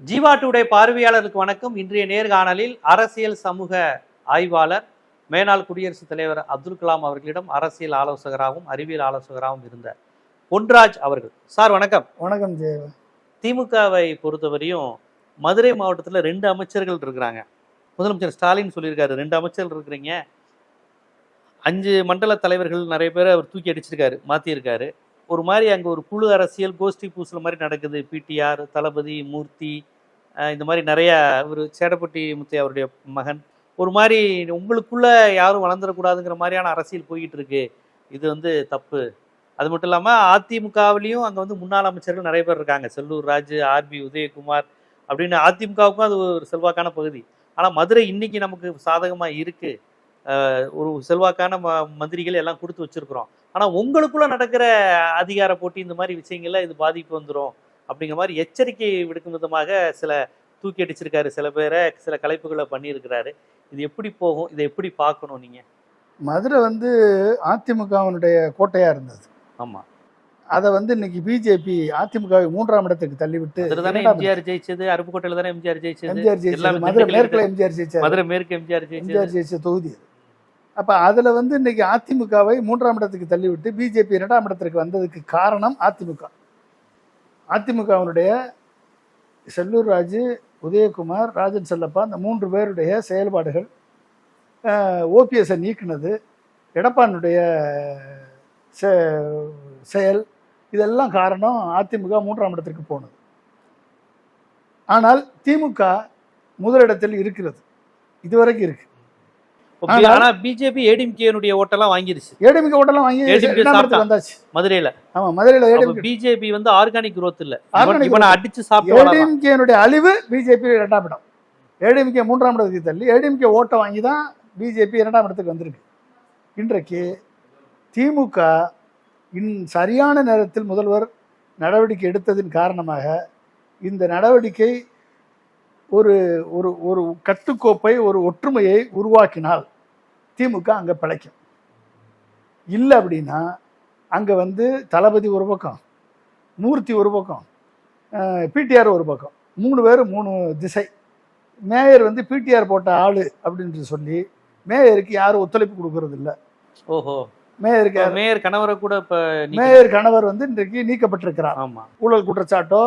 Jeeva today பார்வையாளருக்கு வணக்கம். இன்றைய நேர்காணலில் அரசியல் சமூக ஆய்வாளர் மேனாள் குடியரசுத் தலைவர் அப்துல் கலாம் அவர்களிடம் அரசியல் ஆலோசகராகவும் அறிவியல் ஆலோசகராகவும் இருந்த பொன்ராஜ் அவர்கள். சார் வணக்கம். வணக்கம் ஜெய திமுகவை பொறுத்தவரையும் மதுரை மாவட்டத்தில் ரெண்டு அமைச்சர்கள் இருக்கிறாங்க. முதலமைச்சர் ஸ்டாலின் சொல்லியிருக்காரு ரெண்டு அமைச்சர்கள் இருக்கிறீங்க. அஞ்சு மண்டல தலைவர்கள் நிறைய பேரை அவர் தூக்கி அடிச்சிருக்காரு மாற்றியிருக்காரு ஒரு மாதிரி அங்கே ஒரு குழு அரசியல் கோஷ்டி பூசல் மாதிரி நடக்குது. பிடிஆர் தளபதி மூர்த்தி இந்த மாதிரி நிறையா ஒரு சேடப்பட்டி முத்து அவருடைய மகன். ஒரு மாதிரி உங்களுக்குள்ளே யாரும் வளர்ந்துடக்கூடாதுங்கிற மாதிரியான அரசியல் போய்கிட்டு இருக்கு இது வந்து தப்பு. அது மட்டும் இல்லாமல் அதிமுகவிலையும் அங்கே வந்து முன்னாள் அமைச்சர்கள் நிறைய பேர் இருக்காங்க. செல்லூர் ராஜு ஆர்பி உதயகுமார் அப்படின்னு அதிமுகவுக்கும் அது ஒரு செல்வாக்கான பகுதி. ஆனால் மதுரை இன்னைக்கு நமக்கு சாதகமாக இருக்குது ஒரு செல்வாக்கான ம மந்திரிகள் எல்லாம் கொடுத்து வச்சிருக்கிறோம். ஆனால் உங்களுக்குள்ள நடக்கிற அதிகார போட்டி இந்த மாதிரி விஷயங்கள்ல இது பாதிப்பு வந்துடும் அப்படிங்கிற மாதிரி எச்சரிக்கை விடுக்கும் விதமாக சில தூக்கி அடிச்சிருக்காரு. சில பேரை சில கலைப்புகளை பண்ணியிருக்கிறாரு. இது எப்படி போகும்? இதை எப்படி பார்க்கணும் நீங்க? மதுரை வந்து அதிமுகவினுடைய கோட்டையா இருந்தது. ஆமா. அதை வந்து இன்னைக்கு பிஜேபி அதிமுகவை மூன்றாம் இடத்துக்கு தள்ளிவிட்டு எம்ஜிஆர் ஜெயிச்சது அருப்புக்கோட்டையில தானே எம்ஜிஆர் ஜெயிச்சது? எம்ஜிஆர் ஜெயிச்சது. மதுரை மேற்குல. எம்ஜிஆர் ஜெயிச்சார். மதுரை மேற்கு எம்ஜிஆர் ஜெயிச்சது. எம்ஜிஆர் ஜெயிச்ச தொகுதி அப்போ அதில் வந்து இன்னைக்கு அதிமுகவை மூன்றாம் இடத்துக்கு தள்ளிவிட்டு பிஜேபி இரண்டாம் இடத்திற்கு வந்ததுக்கு காரணம் அதிமுக. அதிமுகவினுடைய செல்லூர் ராஜு உதயகுமார் ராஜன் செல்லப்பா இந்த மூன்று பேருடைய செயல்பாடுகள் ஓபிஎஸ்ஸை நீக்கினது எடப்பாடினுடைய செ- செயல் இதெல்லாம் காரணம் அதிமுக மூன்றாம் இடத்திற்கு போனது. ஆனால் திமுக முதலிடத்தில் இருக்கிறது. இதுவரைக்கும் இருக்குது ஆனா பிஜேபி ஏடிஎம்கேனுடைய ஓட்டெல்லாம் வாங்கிருச்சு. ஏடிஎம்கே ஓட்டெல்லாம் வாங்கி வந்தாச்சு. மதுரையில. ஆமா மதுரையில் ஏடிஎம்கே பிஜேபி வந்து ஆர்கானிக் growth இல்ல. இவனை growth. அடிச்சு சாப்பிட்டு. ஏடிஎம்கேனுடைய அழிவு பிஜேபி இரண்டாம் இடம். ஏடிஎம்கே மூன்றாம் இடத்துக்கு தள்ளி. ஏடிஎம்கே ஓட்டை வாங்கி தான் பிஜேபி இரண்டாம் இடத்துக்கு வந்திருக்கு. இன்றைக்கு திமுக இன் சரியான நேரத்தில் முதல்வர் நடவடிக்கை எடுத்ததின் காரணமாக இந்த நடவடிக்கை ஒரு ஒரு ஒரு கட்டுக்கோப்பை ஒரு ஒற்றுமையை உருவாக்கினால் திமுக அங்கே பிழைக்கும். இல்லை அப்படின்னா அங்கே வந்து தளபதி ஒரு பக்கம் மூர்த்தி ஒரு பக்கம் பிடிஆர் ஒரு பக்கம். மூணு பேர் மூணு திசை. மேயர் வந்து பிடிஆர் போட்ட ஆளு அப்படின்னு சொல்லி மேயருக்கு யாரும் ஒத்துழைப்பு கொடுக்கறது இல்ல ஓஹோ. மேயருக்கு யாரு- மேயர் கணவரை கூட இப்ப மேயர் கணவர் வந்து இன்றைக்கு நீக்கப்பட்டிருக்கிறார் ஆமா. ஊழல் குற்றச்சாட்டோ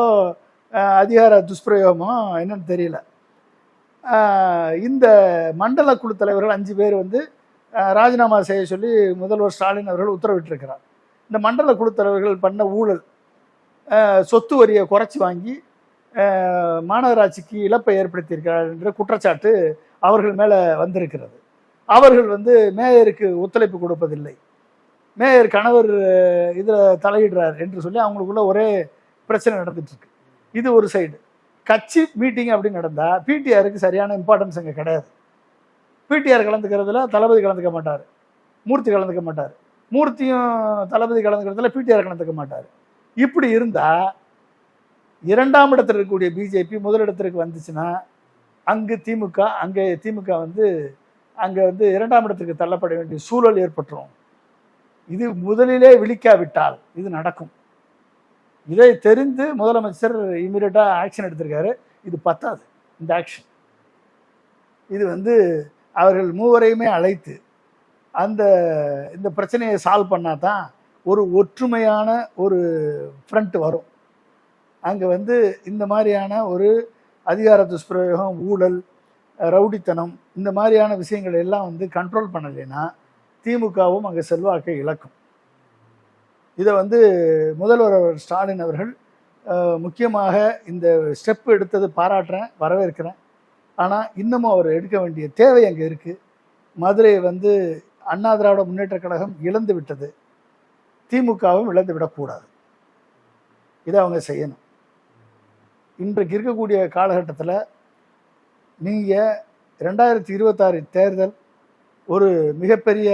அதிகார துஷ்பிரயோகமோ என்னன்னு தெரியல. இந்த மண்டல குழு தலைவர்கள் அஞ்சு பேர் வந்து ராஜினாமா செய்ய சொல்லி முதல்வர் ஸ்டாலின் அவர்கள் உத்தரவிட்டிருக்கிறார். இந்த மண்டல குழு தலைவர்கள் பண்ண ஊழல் சொத்து வரியை குறைச்சி வாங்கி மாநகராட்சிக்கு இழப்பை ஏற்படுத்தியிருக்கிறார் என்ற குற்றச்சாட்டு அவர்கள் மேலே வந்திருக்கிறது. அவர்கள் வந்து மேயருக்கு ஒத்துழைப்பு கொடுப்பதில்லை. மேயர் கணவர் இதில் தலையிடுறார் என்று சொல்லி அவங்களுக்குள்ள ஒரே பிரச்சனை நடந்துட்டுருக்கு. இது ஒரு சைடு. கட்சி மீட்டிங் அப்படின்னு நடந்தால் பிடிஆருக்கு சரியான இம்பார்ட்டன்ஸ் அங்கே கிடையாது. பிடிஆர் கலந்துக்கிறதுல தளபதி கலந்துக்க மாட்டார். மூர்த்தி கலந்துக்க மாட்டார். மூர்த்தியும் தளபதி கலந்துக்கிறதுல பிடிஆர் கலந்துக்க மாட்டார். இப்படி இருந்தால் இரண்டாம் இடத்தில் இருக்கக்கூடிய பிஜேபி முதலிடத்திற்கு வந்துச்சுன்னா அங்கு திமுக அங்கே திமுக வந்து அங்கே வந்து இரண்டாம் இடத்துக்கு தள்ளப்பட வேண்டிய சூழல் ஏற்பட்டுரும். இது முதலிலே விழிக்காவிட்டால் இது நடக்கும். இதை தெரிந்து முதலமைச்சர் இமீடியட்டாக ஆக்ஷன் எடுத்திருக்காரு. இது பத்தாது. இந்த ஆக்ஷன் இது வந்து அவர்கள் மூவரையுமே அழைத்து அந்த இந்த பிரச்சனையை சால்வ் பண்ணால் தான் ஒரு ஒற்றுமையான ஒரு ஃப்ரண்ட் வரும். அங்கே வந்து இந்த மாதிரியான ஒரு அதிகார துஷ்பிரயோகம் ஊழல் ரவுடித்தனம் இந்த மாதிரியான விஷயங்கள் எல்லாம் வந்து கண்ட்ரோல் பண்ணலைன்னா திமுகவும் அங்கே செல்வாக்கை இழக்கும். இதை வந்து முதல்வர் அவர் ஸ்டாலின் அவர்கள் முக்கியமாக இந்த ஸ்டெப் எடுத்தது பாராட்டுறேன் வரவேற்கிறேன். ஆனால் இன்னமும் அவர் எடுக்க வேண்டிய தேவை அங்கே இருக்குது மதுரை வந்து அண்ணா திராவிட முன்னேற்ற கழகம் இழந்து விட்டது. திமுகவும் இழந்து விடக்கூடாது. இதை அவங்க செய்யணும். இன்றைக்கு இருக்கக்கூடிய காலகட்டத்தில் நீங்கள் ரெண்டாயிரத்தி இருபத்தாறு தேர்தல் ஒரு மிகப்பெரிய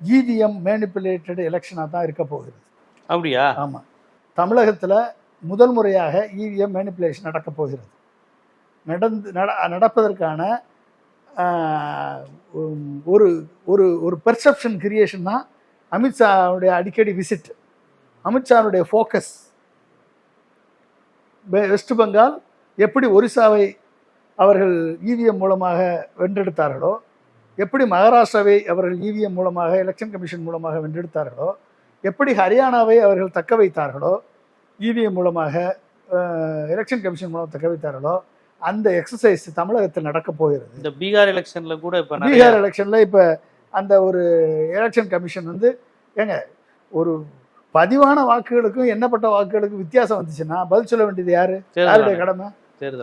இவிஎம் மேனிப்புலேட்டட் எலெக்ஷனாக தான் இருக்க போகிறது. அப்படியா? ஆமாம் தமிழகத்தில் முதல் முறையாக இவிஎம் மேனிப்புலேஷன் நடக்கப் போகிறது. நடந்து நட நடப்பதற்கான ஒரு ஒரு ஒரு பெர்செப்ஷன் கிரியேஷன் தான் அமித்ஷாவுடைய அடிக்கடி விசிட் அமித்ஷாவுடைய ஃபோக்கஸ் வெஸ்ட் பெங்கால் எப்படி ஒரிசாவை அவர்கள் இவிஎம் மூலமாக வென்றெடுத்தார்களோ எப்படி மகாராஷ்டிராவை அவர்கள் இவிஎம் மூலமாக எலெக்ஷன் கமிஷன் மூலமாக வென்றெடுத்தார்களோ எப்படி ஹரியானாவை அவர்கள் தக்க வைத்தார்களோ இவிஎம் மூலமாக எலெக்ஷன் கமிஷன் மூலம் தக்க வைத்தார்களோ அந்த எக்ஸசைஸ் தமிழகத்தில் நடக்க போகிறது. இந்த பீகார் எலெக்ஷன்ல கூட இப்ப பீகார் எலெக்ஷன்ல இப்ப அந்த ஒரு எலெக்ஷன் கமிஷன் வந்து ஏங்க ஒரு பதிவான வாக்குகளுக்கும் எண்ணப்பட்ட வாக்குகளுக்கும் வித்தியாசம் வந்துச்சுன்னா பதில் சொல்ல வேண்டியது யாரு? யாருடைய கடமை?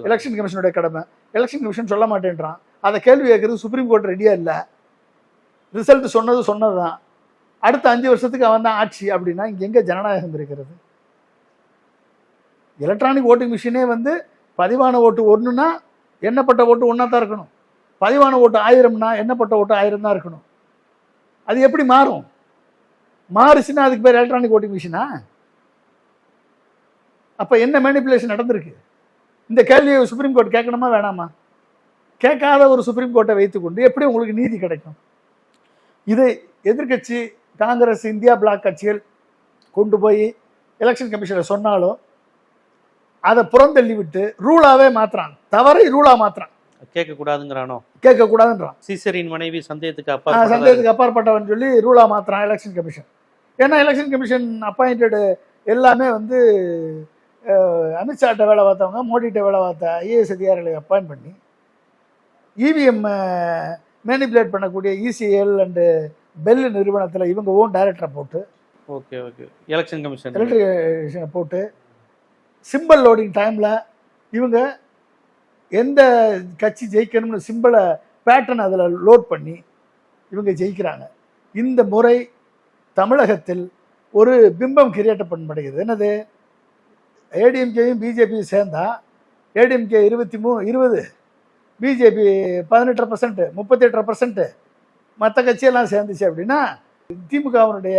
எலெக்ஷன் கமிஷனுடைய கடமை. எலெக்ஷன் கமிஷன் சொல்ல மாட்டேன்றான். அதை கேள்வி கேட்கறது சுப்ரீம் கோர்ட் ரெடியா இல்ல. ரிசல்ட் சொன்னது சொன்னதுதான். அடுத்த அஞ்சு வருஷத்துக்கு அவன் தான் ஆட்சி அப்படின்னா இங்க எங்க ஜனநாயகம் இருக்கிறது? எலக்ட்ரானிக் ஓட்டிங் மிஷினே வந்து பதிவான ஓட்டு ஒன்றுனா எண்ணப்பட்ட ஓட்டு ஒன்றா தான் இருக்கணும். பதிவான ஓட்டு ஆயிரம்னா எண்ணப்பட்ட ஓட்டு ஆயிரம் தான் இருக்கணும். அது எப்படி மாறும்? மாறுச்சுன்னா அதுக்கு பேர் எலக்ட்ரானிக் ஓட்டிங் மிஷினா அப்போ என்ன மேனிப்புலேஷன் நடந்திருக்கு? இந்த கேள்வியை சுப்ரீம் கோர்ட் கேட்கணுமா வேணாமா? கேட்காத ஒரு சுப்ரீம் கோர்ட்டை வைத்துக்கொண்டு எப்படி உங்களுக்கு நீதி கிடைக்கும்? இதை எதிர்க்கட்சி காங்கிரஸ் இந்தியா பிளாக் கட்சிகள் கொண்டு போய் எலெக்ஷன் கமிஷனில் சொன்னாலும் அதை புறந்தள்ளி விட்டு ரூலாவே மாத்துறான். தவறை ரூலா மாத்துறான். கேட்க கூடாதுங்கிறானோ கேட்கக்கூடாதுன்றான் சீசரின் மனைவி சந்தேகத்துக்கு அப்பா சந்தேகத்துக்கு அப்பாற்பட்டவன் சொல்லி ரூலா மாத்துறான் எலெக்ஷன் கமிஷன் ஏன்னா எலெக்ஷன் கமிஷன் அப்பாயிண்டடு எல்லாமே வந்து அமித்ஷாட்ட வேலை பார்த்தவங்க மோடிட்ட வேலை பார்த்த ஐஏஎஸ் அதிகாரிகளை அப்பாயின்ட் பண்ணி E இவிஎம் மேனிப்புலேட் பண்ணக்கூடிய E இசிஎல் அண்டு பெல் நிறுவனத்தில் இவங்க ஓன் டைரக்டரை போட்டு ஓகே ஓகே எலெக்ஷன் கமிஷன் எலக்ட்ரிகேஷனை போட்டு சிம்பிள் லோடிங் டைமில் இவங்க எந்த கட்சி ஜெயிக்கணும்னு சிம்பிளை பேட்டர்ன் அதில் லோட் பண்ணி இவங்க ஜெயிக்கிறாங்க. இந்த முறை தமிழகத்தில் ஒரு பிம்பம் கிரியேட் பண்ணப்படுகிறது என்னது ஏடிஎம்கேயும் பிஜேபியும் சேர்ந்தால் ஏடிஎம்கே இருபத்தி மூ இருபது பிஜேபி பதினெட்டரை பர்சன்ட் முப்பத்தெட்டரை பர்சன்ட்டு மற்ற கட்சியெல்லாம் சேர்ந்துச்சு அப்படின்னா திமுகவினுடைய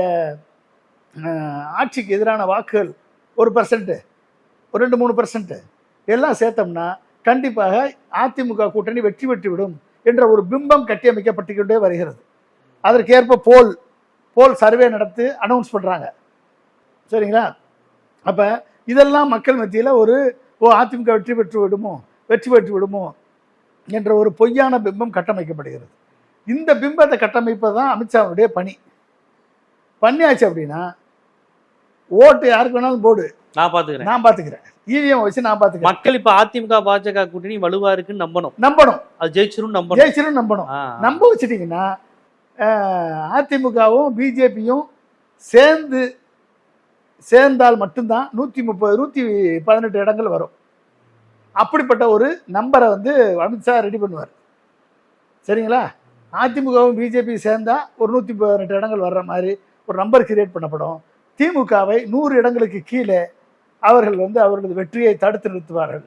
ஆட்சிக்கு எதிரான வாக்குகள் ஒரு பர்சன்ட்டு ஒரு ரெண்டு மூணு பர்சன்ட்டு எல்லாம் சேர்த்தோம்னா கண்டிப்பாக அதிமுக கூட்டணி வெற்றி பெற்று விடும் என்ற ஒரு பிம்பம் கட்டியமைக்கப்பட்டுக்கொண்டே வருகிறது. அதற்கேற்ப போல் போல் சர்வே நடத்தி அனௌன்ஸ் பண்ணுறாங்க சரிங்களா? அப்போ இதெல்லாம் மக்கள் மத்தியில் ஒரு ஓ அதிமுக வெற்றி பெற்று விடுமோ வெற்றி பெற்று விடுமோ என்ற ஒரு பொய்யான பிம்பம் கட்டமைக்கப்படுகிறது. இந்த பிம்பத்தை கட்டமைப்பது தான் அமித்ஷாவுடைய பணி. பண்ணியாச்சு அப்படின்னா ஓட்டு யாருக்கு வேணாலும் போடு. நான் பாத்துக்கிறேன். நான் பார்த்துக்கிறேன் இவிஎம் வச்சு நான் பார்த்துக்கிறேன் மக்கள் இப்ப அதிமுக பாஜக கூட்டணி வலுவா இருக்குன்னு நம்பணும். நம்பணும். அது ஜெயிச்சிரும் நம்பணும். ஜெயிச்சிரும் நம்பணும். நம்ப வச்சுட்டீங்கன்னா அதிமுகவும் பிஜேபியும் சேர்ந்து சேர்ந்தால் மட்டும்தான் நூற்றி முப்பது நூற்றி பதினெட்டு இடங்கள் வரும். அப்படிப்பட்ட ஒரு நம்பரை வந்து அமித்ஷா ரெடி பண்ணுவார். சரிங்களா? அதிமுகவும் பிஜேபி சேர்ந்தா ஒரு நூற்றி பதினெட்டு இடங்கள் வர்ற மாதிரி ஒரு நம்பர் கிரியேட் பண்ணப்படும். திமுகவை நூறு இடங்களுக்கு கீழே அவர்கள் வந்து அவர்களது வெற்றியை தடுத்து நிறுத்துவார்கள்.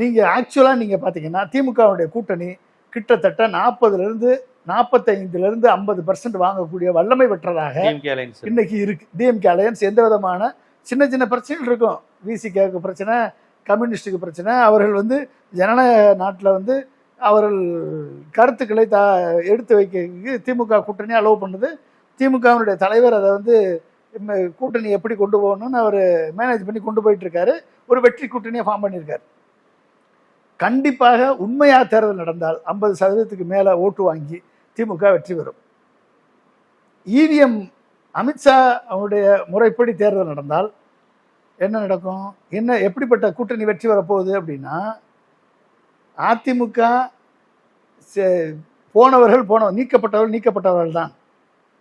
நீங்கள் ஆக்சுவலாக நீங்கள் பார்த்தீங்கன்னா திமுகவுடைய கூட்டணி கிட்டத்தட்ட நாற்பதுலேருந்து நாற்பத்தைந்துலேருந்து ஐம்பது பர்சன்ட் வாங்கக்கூடிய வல்லமை பெற்றதாக. இன்னைக்கு இருக்கு. டிஎம்கே அலையன்ஸ் எந்த விதமான சின்ன சின்ன பிரச்சனைகள் இருக்கும். விசிகேக்கு பிரச்சனை கம்யூனிஸ்டுக்கு பிரச்சனை அவர்கள் வந்து ஜனநாயக நாட்டில் வந்து அவர்கள் கருத்துக்களை த எடுத்து வைக்க திமுக கூட்டணி அலோவ் பண்ணுது. திமுகவினுடைய தலைவர் அதை வந்து கூட்டணி எப்படி கொண்டு போகணும்னு அவர் மேனேஜ் பண்ணி கொண்டு போயிட்டு இருக்காரு ஒரு வெற்றி கூட்டணியை ஃபார்ம் பண்ணியிருக்காரு. கண்டிப்பாக உண்மையாக தேர்தல் நடந்தால் ஐம்பது சதவீதத்துக்கு மேலே ஓட்டு வாங்கி திமுக வெற்றி பெறும். இவிஎம் அமித்ஷா அவருடைய முறைப்படி தேர்தல் நடந்தால் என்ன நடக்கும்? என்ன எப்படிப்பட்ட கூட்டணி வெற்றி வரப்போகுது அப்படின்னா அதிமுக சே- போனவர்கள் போன நீக்கப்பட்டவர்கள் நீக்கப்பட்டவர்கள் தான்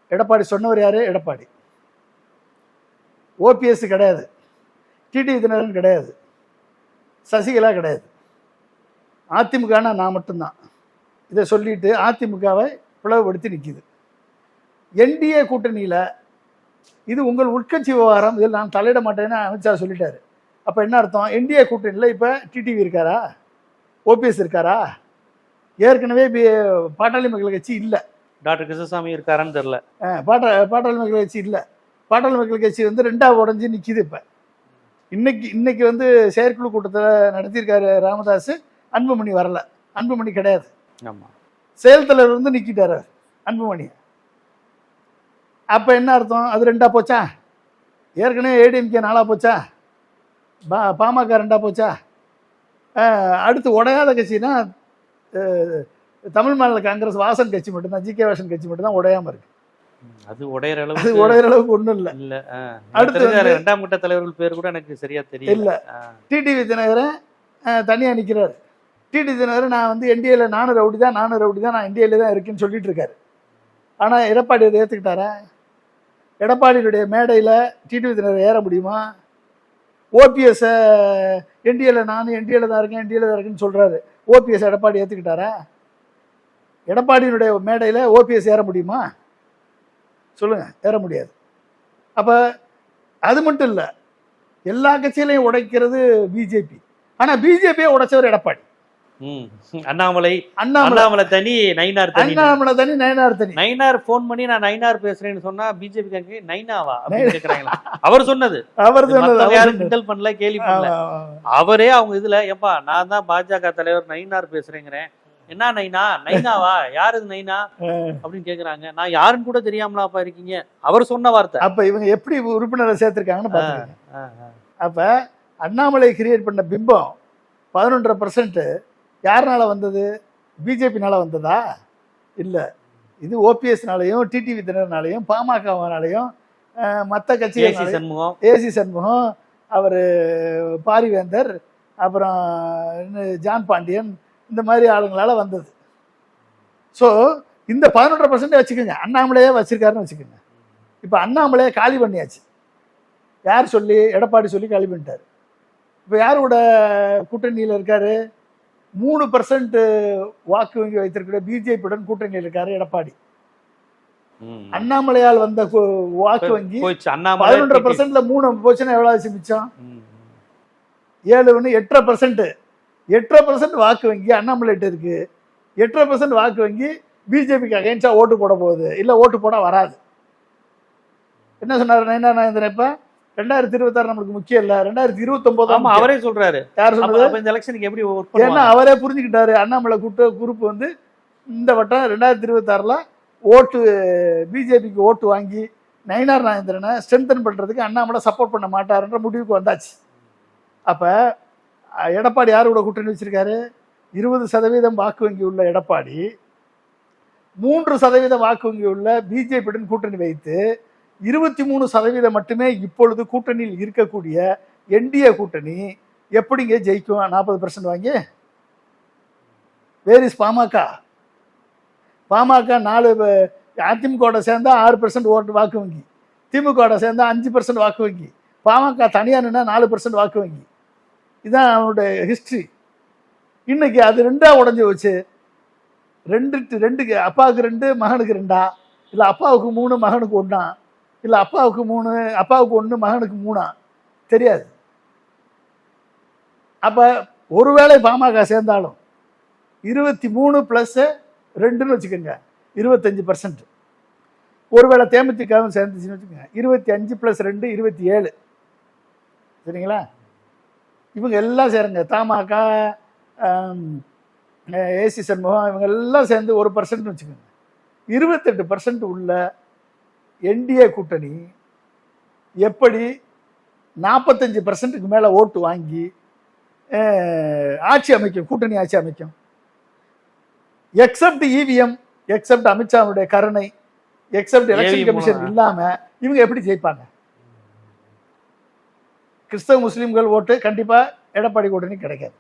எடப்பாடி சொன்னவர் யாரு? எடப்பாடி. ஓபிஎஸ் கிடையாது. டிடி தினகரன் கிடையாது. சசிகலா கிடையாது. அதிமுகனா நான் மட்டும்தான். இதை சொல்லிட்டு அதிமுகவை பிளவுபடுத்தி நிற்கிது என்டிஏ கூட்டணியில் இது உங்கள் உட்கட்சி விவகாரம். இதில் நான் தலையிட மாட்டேன்னு அமித்ஷா சொல்லிட்டாரு. அப்போ என்ன அர்த்தம்? என்டிஏ கூட்டணியில் இப்போ டிடிவி இருக்காரா? ஓபிஎஸ் இருக்காரா? ஏற்கனவே பாட்டாளி மக்கள் கட்சி இல்லை. டாக்டர் கிருஷ்ணசாமி இருக்காரான்னு தெரியல. பாட்டா பாட்டாளி மக்கள் கட்சி இல்லை. பாட்டாளி மக்கள் கட்சி வந்து ரெண்டாவது உடஞ்சி நிற்கிது இப்போ. இன்னைக்கு இன்னைக்கு வந்து செயற்குழு கூட்டத்தில் நடத்தியிருக்காரு ராமதாஸ் அன்புமணி வரல. அன்புமணி கிடையாது. ஆமா. செயல் தலைவர் வந்து நிற்கிட்டாரு அன்புமணி. அப்போ என்ன அர்த்தம்? அது ரெண்டா போச்சா? ஏற்கனவே ஏடிஎம்கே நாளா போச்சா? பா பாமக ரெண்டா போச்சா? அடுத்து உடையாத கட்சினா தமிழ் மாநில காங்கிரஸ் வாசன் கட்சி மட்டும்தான் ஜி கே வாசன் கட்சி மட்டும்தான் உடையாம இருக்கு. அது உடையிற அது அளவுக்கு உடையிற அளவுக்கு ஒன்றும் இல்லை. இல்ல. அடுத்து இரண்டாம் கட்ட தலைவர்கள் பேர் கூட எனக்கு சரியா தெரியல. இல்ல. ஆ. டிடிவி தினகரன் அஹ், தனியா நிக்கிறாரு. டிடி தினகரன் நான் வந்து என்டிஏல நானும் ரவுடி தான் நானும் ரவுடி தான் நான் என்டிஏல தான் இருக்கேன்னு சொல்லிட்டு இருக்காரு. ஆனா எடப்பாடி அதை ஏத்துக்கிட்டாரா? எடப்பாடியுடைய மேடையில டிடிவி தினகரன் ஏற முடியுமா? ஓபிஎஸ் என்டிஏல நானும் என்டிஏல தான் இருக்கேன் என்டிஏல தான் இருக்கேன்னு சொல்றாரு. ஓபிஎஸ் எடப்பாடி ஏத்துக்கிட்டாரா? எடப்பாடியினுடைய மேடையில ஓபிஎஸ் ஏற முடியுமா? சொல்லுங்க ஏற முடியாது. அப்ப அது மட்டும் இல்ல எல்லா கட்சியிலையும் உடைக்கிறது பிஜேபி ஆனா பிஜேபியை உடைச்சவர் எடப்பாடி. அண்ணாமலை அண்ணாமலை. தனி நைனார் தனி. அண்ணாமலை தனி நயனார் தனி. நைனார் போன் பண்ணி நான் நைனார் பேசுறேன்னு சொன்னா பிஜேபி காங்க நைனாவா கேக்குறாங்களா? அவர் சொன்னது. அவர் சொன்னது யாரும். கிண்டல் பண்ணல கேலி பண்ணல. அவரே அவங்க இதுல ஏப்பா நான் தான் பாஜக தலைவர் நைனார் பேசுறேங்கிறேன். என்ன நைனா? நைனாவா? யாரு நைனா? அப்படின்னு கேக்குறாங்க. நான் யாருன்னு கூட தெரியாமலாப்பா இருக்கீங்க. அவர் சொன்ன வார்த்தை. அப்ப இவங்க எப்படி உறுப்பினரை சேர்த்திருக்காங்கன்னு பாத்துக்கோங்க. அப்ப அண்ணாமலை கிரியேட் பண்ண பிம்பம் பதினொன்றரை பர்சன்ட் யாருனால வந்தது? பிஜேபினால வந்ததா? இல்ல. இது ஓபிஎஸ்னாலையும் டிடிவி தினர்னாலையும் பாமகனாலையும் மற்ற ஏசி கட்சிகள் சண்முகம் ஏசி சண்முகம். அவர் பாரிவேந்தர் அப்புறம் ஜான் பாண்டியன் இந்த மாதிரி ஆளுங்களால வந்தது. ஸோ இந்த பதினொன்றரை பர்சன்ட் வச்சுக்கோங்க. அண்ணாமலையே வச்சிருக்காருன்னு வச்சுக்கோங்க. இப்போ அண்ணாமலையே காலி பண்ணியாச்சு. யார் சொல்லி? எடப்பாடி சொல்லி காலி பண்ணிட்டாரு. இப்போ யாரோட கூட்டணியில் இருக்காரு? மூணு பர்சன்ட் வாக்கு வங்கி வைத்திருக்கிற பிஜேபியுடன் கூட்டணியில் இருக்காரு எடப்பாடி. அண்ணாமலையால் வந்த வாக்கு வங்கி பதினொன்றரை. பர்சன்ட்ல மூணு போச்சுன்னா எவ்வளவு ஆச்சு மிச்சம். ஏழு ஒன்று எட்டரை பர்சன்ட் எட்டரை பர்சன்ட் வாக்கு வங்கி அண்ணாமலைட்டு இருக்கு. எட்டரை பர்சன்ட் வாக்கு வங்கி பிஜேபிக்கு அகைன்ஸ்டா ஓட்டு போட போகுது. இல்ல ஓட்டு போட வராது. என்ன சொன்னாரு நயனா நாயந்திரன் இப்ப? ரெண்டாயிரத்தி இருபத்தாறு நம்மளுக்கு முக்கியம் இல்ல. ரெண்டாயிரத்தி இருபத்தி ஆமா அவரே சொல்றாரு. யார் அப்ப இந்த எலெக்ஷனுக்கு எப்படி ஏன்னா அவரே புரிஞ்சுக்கிட்டாரு. அண்ணாமலை கூட்ட குரூப் வந்து இந்த வட்டம் ரெண்டாயிரத்தி இருபத்தாறுல ஓட்டு பிஜேபிக்கு ஓட்டு வாங்கி நயினார் நாயந்திரனை ஸ்ட்ரென்தன் பண்றதுக்கு அண்ணாமலை சப்போர்ட் பண்ண மாட்டாருன்ற முடிவுக்கு வந்தாச்சு. அப்ப எடப்பாடி யார் கூட கூட்டணி வச்சிருக்காரு? இருபது சதவீதம் வாக்கு வங்கி உள்ள எடப்பாடி மூன்று சதவீதம் வாக்கு வங்கி உள்ள பிஜேபியுடன் கூட்டணி வைத்து இருபத்தி மூணு சதவீதம் மட்டுமே இப்பொழுது கூட்டணியில் இருக்கக்கூடிய என்டிஏ கூட்டணி எப்படிங்க ஜெயிக்கும்? நாற்பது பர்சன்ட் வாங்கி. Where is PMK? பாமக நாலு அதிமுகவோட சேர்ந்தா ஆறு பர்சன்ட் ஓட்டு வாக்கு வங்கி. திமுகவோட சேர்ந்தா அஞ்சு பர்சன்ட் வாக்கு வங்கி. பாமக தனியாக நின்னா நாலு பர்சன்ட் வாக்கு வங்கி. இதுதான் அவனுடைய ஹிஸ்ட்ரி இன்னைக்கு அது ரெண்டாக உடஞ்சி வச்சு ரெண்டு ரெண்டுக்கு அப்பாவுக்கு ரெண்டு மகனுக்கு ரெண்டா? இல்லை அப்பாவுக்கு மூணு மகனுக்கு ஒன்றா இல்லை அப்பாவுக்கு மூணு அப்பாவுக்கு ஒன்று மகனுக்கு மூணா? தெரியாது. அப்போ ஒருவேளை பாமக சேர்ந்தாலும் இருபத்தி மூணு ப்ளஸ்ஸு ரெண்டுன்னு வச்சுக்கோங்க இருபத்தஞ்சி பர்சன்ட் ஒருவேளை தேமுதிகவும் சேர்ந்துச்சுன்னு வச்சுக்கோங்க இருபத்தி அஞ்சு ப்ளஸ் ரெண்டு இருபத்தி ஏழு. சரிங்களா? இவங்க எல்லாம் சேருங்க. தமாக ஏசி சண்முகம் இவங்க எல்லாம் சேர்ந்து ஒரு பர்சன்ட் வச்சுக்கோங்க. இருபத்தெட்டு பர்சன்ட் உள்ள என்டிஏ கூட்டணி எப்படி நாற்பத்தஞ்சு பர்சன்ட்டுக்கு மேலே ஓட்டு வாங்கி ஆட்சி அமைக்கும் கூட்டணி ஆட்சி அமைக்கும். எக்ஸப்ட் இவிஎம் எக்ஸப்ட் அமித்ஷாவுடைய கருணை எக்ஸப்ட் எலெக்ஷன் கமிஷன் மூலமா. இல்லாம இவங்க எப்படி ஜெயிப்பாங்க? கிறிஸ்தவ முஸ்லீம்கள் ஓட்டு கண்டிப்பாக எடப்பாடி கூட்டணி கிடைக்காது.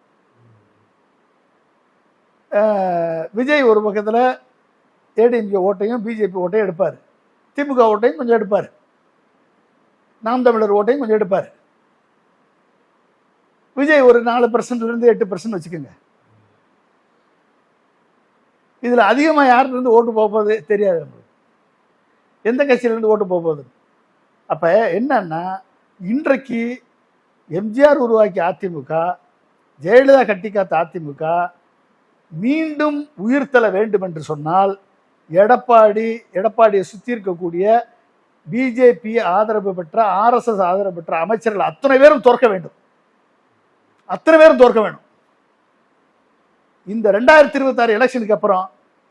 விஜய் ஒரு பக்கத்தில் ஏடிஎம்கே ஓட்டையும் பிஜேபி ஓட்டையும் எடுப்பார். திமுக ஓட்டையும் கொஞ்சம் எடுப்பார். நாம் தமிழர் ஓட்டையும் கொஞ்சம் எடுப்பார். விஜய் ஒரு நாலு பர்சன்ட்ல இருந்து எட்டு பர்சன்ட் வச்சுக்கோங்க. இதில் அதிகமாக யார்கிட்ட ஓட்டு போக போகுது தெரியாது நம்மளுக்கு. எந்த கட்சியிலேருந்து ஓட்டு போக போகுது? அப்போ என்னன்னா இன்றைக்கு எம்ஜிஆர் உருவாக்கிய அதிமுக ஜெயலலிதா கட்டி காத்த அதிமுக மீண்டும் உயிர்த்தல வேண்டும் என்று சொன்னால் எடப்பாடி எடப்பாடியை சுற்றி இருக்கக்கூடிய பிஜேபி ஆதரவு பெற்ற ஆர்எஸ்எஸ் ஆதரவு பெற்ற அமைச்சர்கள் அத்தனை பேரும் தோற்க வேண்டும். அத்தனை பேரும் தோற்க வேண்டும். இந்த ரெண்டாயிரத்தி இருபத்தாறு எலெக்ஷனுக்கு அப்புறம்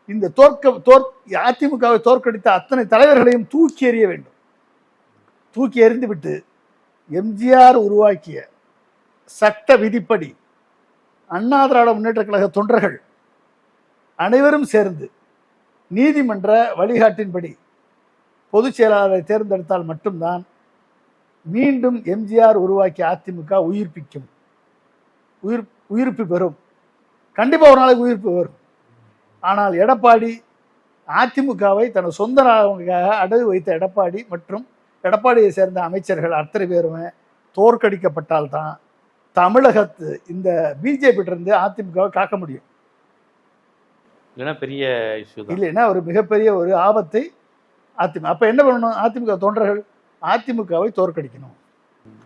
இந்த தோற்க தோற் அதிமுகவை தோற்கடித்த அத்தனை தலைவர்களையும் தூக்கி எறிய வேண்டும். தூக்கி எறிந்து விட்டு எம்ஜிஆர் உருவாக்கிய சட்ட விதிப்படி அண்ணா திராவிட முன்னேற்ற கழக தொண்டர்கள் அனைவரும் சேர்ந்து நீதிமன்ற வழிகாட்டின்படி பொதுச் செயலாளரை தேர்ந்தெடுத்தால் மட்டும்தான் மீண்டும் எம்ஜிஆர் உருவாக்கிய அதிமுக உயிர்ப்பிக்கும். உயிர் உயிர்ப்பு பெறும். கண்டிப்பாக ஒரு நாளைக்கு உயிர்ப்பு வரும். ஆனால் எடப்பாடி அதிமுகவை தனது சொந்த நலனுக்காக அடகு வைத்த எடப்பாடி மற்றும் எடப்பாடியை சேர்ந்த அமைச்சர்கள் அத்தனை பேருமே தோற்கடிக்கப்பட்டால்தான் தமிழகத்து இந்த பிஜேபி இருந்து அதிமுகவை காக்க முடியும். இல்லைன்னா பெரிய இஷ்யூ இல்லைன்னா ஒரு மிகப்பெரிய ஒரு ஆபத்தை அதிமுக. அப்ப என்ன பண்ணணும்? அதிமுக தொண்டர்கள் அதிமுகவை தோற்கடிக்கணும்.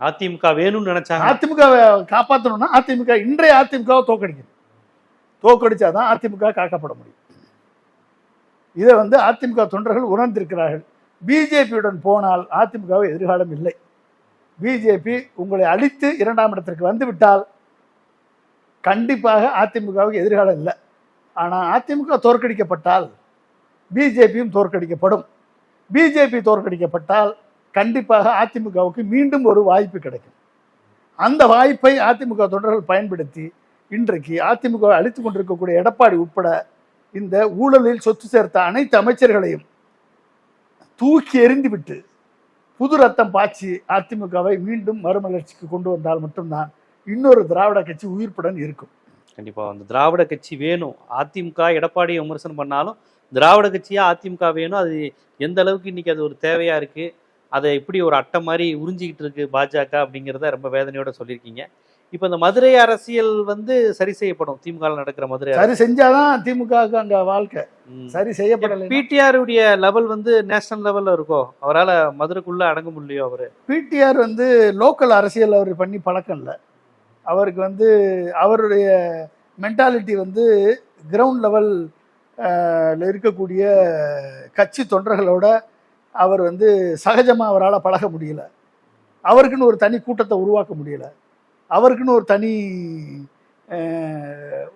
அதிமுக வேணும்னு நினைச்சாங்க. அதிமுகவை காப்பாற்றணும்னா அதிமுக இன்றைய அதிமுகவை தோற்கடிக்கணும். தோற்கடிச்சாதான் அதிமுக காக்கப்பட முடியும். இதை வந்து அதிமுக தொண்டர்கள் உணர்ந்திருக்கிறார்கள். பிஜேபியுடன் போனால் அதிமுகவை எதிர்காலம் இல்லை. பிஜேபி உங்களை அழித்து இரண்டாம் இடத்திற்கு வந்துவிட்டால் கண்டிப்பாக அதிமுகவுக்கு எதிர்காலம் இல்லை. ஆனால் அதிமுக தோற்கடிக்கப்பட்டால் பிஜேபியும் தோற்கடிக்கப்படும். பிஜேபி தோற்கடிக்கப்பட்டால் கண்டிப்பாக அதிமுகவுக்கு மீண்டும் ஒரு வாய்ப்பு கிடைக்கும். அந்த வாய்ப்பை அதிமுக தொண்டர்கள் பயன்படுத்தி இன்றைக்கு அதிமுகவை அழித்துக் கொண்டிருக்கக்கூடிய எடப்பாடி உட்பட இந்த ஊழலில் சொத்து சேர்த்த அனைத்து அமைச்சர்களையும் தூக்கி எறிந்துவிட்டு புது ரத்தம் பாய்ச்சி அதிமுகவை மீண்டும் மறுமலர்ச்சிக்கு கொண்டு வந்தால் மட்டும்தான் இன்னொரு திராவிட கட்சி உயிர்ப்புடன் இருக்கும். கண்டிப்பாக அந்த திராவிட கட்சி வேணும். அதிமுக எடப்பாடியை விமர்சனம் பண்ணாலும் திராவிட கட்சியாக அதிமுக வேணும்? அது எந்த அளவுக்கு இன்னைக்கு அது ஒரு தேவையாக இருக்குது அதை எப்படி ஒரு அட்டை மாதிரி உறிஞ்சிக்கிட்டு இருக்கு பாஜக அப்படிங்கிறத ரொம்ப வேதனையோட சொல்லியிருக்கீங்க. இப்போ இந்த மதுரை அரசியல் வந்து சரி செய்யப்படும். திமுக நடக்கிற மதுரை சரி செஞ்சாதான் திமுகவுக்கு அங்க வாழ்க்கை. சரி செய்யப்படலை பிடிஆர் உடைய லெவல் வந்து நேஷனல் லெவல்ல இருக்கோ? அவரால மதுரைக்குள்ள அடங்க முடியலையோ அவரு? பிடிஆர் வந்து லோக்கல் அரசியல் அவர் பண்ணி பழக்கம் இல்லை. அவருக்கு வந்து அவருடைய மென்டாலிட்டி வந்து கிரவுண்ட் லெவல் இருக்கக்கூடிய கட்சி தொண்டர்களோட அவர் வந்து சகஜமாக அவரால் பழக முடியல. அவருக்குன்னு ஒரு தனி கூட்டத்தை உருவாக்க முடியல. அவருக்குன்னு ஒரு தனி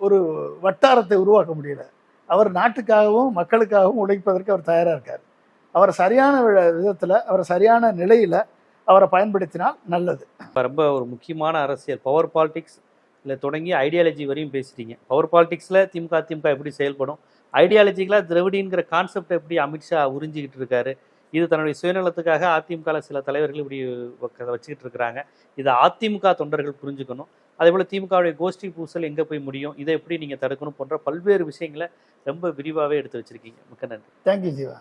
ஒரு வட்டாரத்தை உருவாக்க முடியல. அவர் நாட்டுக்காகவும் மக்களுக்காகவும் உழைப்பதற்கு அவர் தயாராக இருக்கார். அவரை சரியான விதத்தில் அவரை சரியான நிலையில் அவரை பயன்படுத்தினால் நல்லது. ரொம்ப ஒரு முக்கியமான அரசியல். பவர் பாலிடிக்ஸ் இல்லை தொடங்கி ஐடியாலஜி வரையும் பேசிட்டீங்க. பவர் பாலிடிக்ஸில் திமுக திமுக எப்படி செயல்படும்? ஐடியாலஜிக்கலாக திரவிடிங்கிற கான்செப்ட் எப்படி அமித்ஷா உறிஞ்சிக்கிட்டு இருக்காரு? இது தன்னுடைய சுயநலத்துக்காக அதிமுக சில தலைவர்கள் இப்படி வச்சுக்கிட்டு இருக்கிறாங்க. இதை அதிமுக தொண்டர்கள் புரிஞ்சுக்கணும். அதே போல திமுகவுடைய கோஷ்டி பூசல் எங்க போய் முடியும்? இதை எப்படி நீங்க தடுக்கணும் போன்ற பல்வேறு விஷயங்களை ரொம்ப விரிவாகவே எடுத்து வச்சிருக்கீங்க. மிக்க நன்றி. தேங்க்யூ ஜீவா